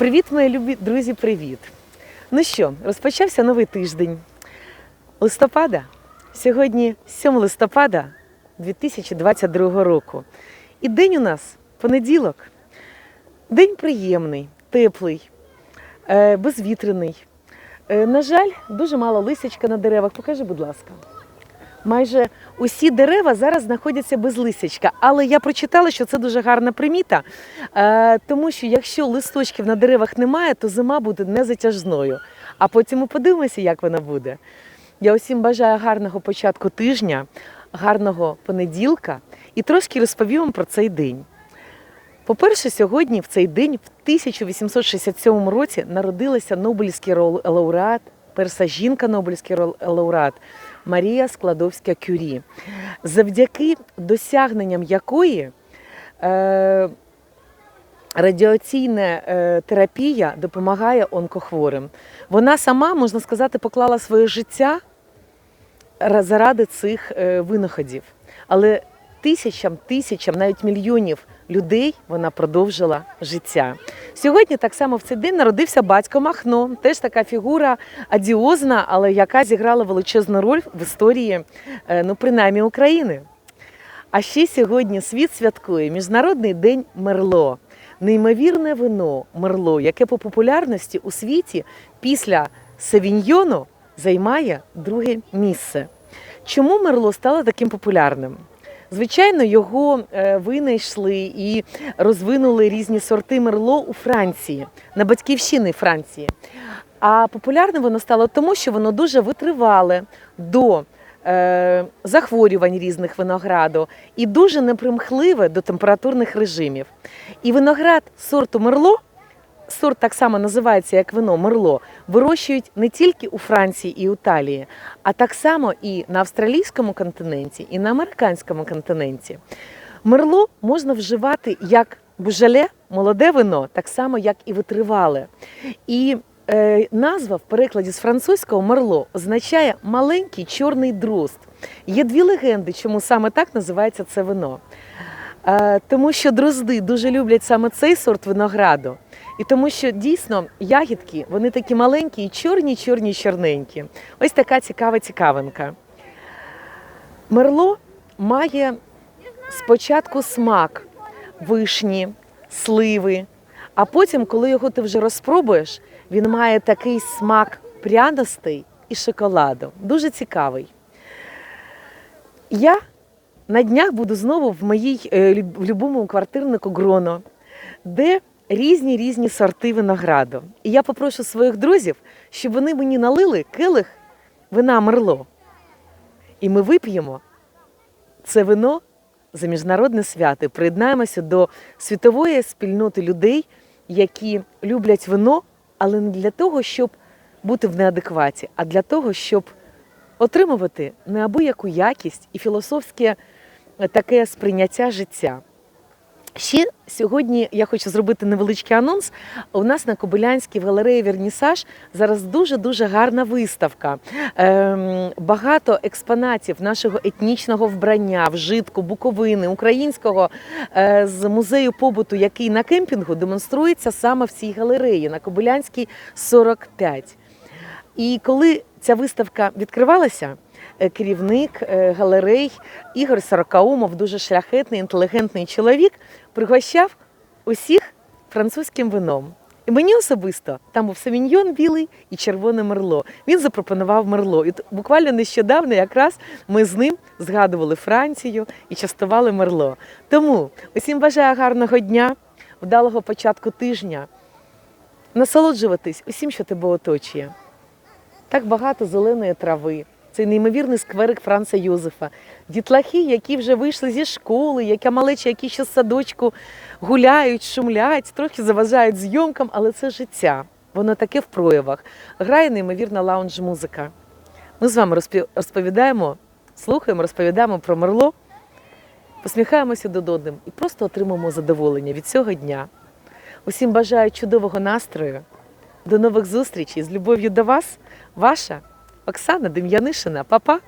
Привіт, мої любі друзі, привіт! Ну що, розпочався новий тиждень листопада. Сьогодні 7 листопада 2022 року. І день у нас понеділок. День приємний, теплий, е, безвітряний. Е, На жаль, дуже мало лисячка на деревах. Покажи, будь ласка. Майже усі дерева зараз знаходяться без лисячка, але я прочитала, що це дуже гарна приміта, е, тому що якщо листочків на деревах немає, то зима буде незатяжною. А потім ми подивимося, як вона буде. Я усім бажаю гарного початку тижня, гарного понеділка і трошки розповім вам про цей день. По-перше, сьогодні, в цей день, в 1867 році, народилася Нобелівський лауреат, перша жінка Нобелівський лауреат Марія Складовська Кюрі, завдяки досягненням якої е, радіаційна е, терапія допомагає онкохворим. Вона сама, можна сказати, поклала своє життя заради цих е, винаходів. Але тисячам, тисячам, навіть мільйонів людей вона продовжила життя. Сьогодні так само в цей день народився батько Махно, теж така фігура адіозна, але яка зіграла величезну роль в історії, е, ну принаймні України. А ще сьогодні світ святкує Міжнародний день Мерло. Неймовірне вино Мерло, яке по популярності у світі після Савіньйону займає друге місце. Чому Мерло стало таким популярним? Звичайно, його е, винайшли і розвинули різні сорти Мерло у Франції, на батьківщини Франції. А популярним воно стало тому, що воно дуже витривале до е, захворювань різних винограду і дуже непримхливе до температурних режимів. І виноград сорту Мерло, сорт так само називається як вино Мерло, вирощують не тільки у Франції і Італії, а так само і на австралійському континенті, і на американському континенті. Мерло можна вживати як бужале, молоде вино, так само як і витривале. І е, назва в перекладі з французького мерло означає маленький чорний дрозд. Є дві легенди, чому саме так називається це вино. Е, тому що дрозди дуже люблять саме цей сорт винограду. І тому що дійсно ягідки, вони такі маленькі чорні, чорні, чорненькі. Ось така цікава цікавинка. Мерло має спочатку смак вишні, сливи, а потім, коли його ти вже розпробуєш, він має такий смак пряностей і шоколаду. Дуже цікавий. Я на днях буду знову в моїй е, в любому квартирнику Гроно, де різні різні сорти винограду. І я попрошу своїх друзів, щоб вони мені налили келих вина Мерло. І ми вип'ємо це вино за міжнародне свято. Приєднаємося до світової спільноти людей, які люблять вино, але не для того, щоб бути в неадекваті, а для того, щоб отримувати неабияку якість і філософське таке сприйняття життя. Ще сьогодні я хочу зробити невеличкий анонс. У нас на Кобилянській галереї Вернісаж зараз дуже дуже гарна виставка. Ем, багато експонатів нашого етнічного вбрання, вжитку, буковини, українського е, з музею побуту, який на кемпінгу демонструється саме в цій галереї на Кобилянській 45. І коли ця виставка відкривалася, керівник е, галерей Ігор Сорокаумов, дуже шляхетний, інтелігентний чоловік, пригощав усіх французьким вином. І мені особисто там був савіньйон білий і червоне мерло. Він запропонував мерло. І буквально нещодавно якраз ми з ним згадували Францію і частували мерло. Тому усім бажаю гарного дня, вдалого початку тижня, насолоджуватись усім, що тебе оточує. Так багато зеленої трави. Цей неймовірний скверик Франца Йозефа. Дітлахи, які вже вийшли зі школи, яка малеча, які ще з садочку гуляють, шумлять, трохи заважають зйомкам, але це життя. Воно таке в проявах. Грає неймовірна лаунж-музика. Ми з вами розповідаємо, слухаємо, розповідаємо про Мерло, посміхаємося до одним і просто отримуємо задоволення від цього дня. Усім бажаю чудового настрою. До нових зустрічей з любов'ю до вас, ваша Оксана Дем'янишина. Па-па!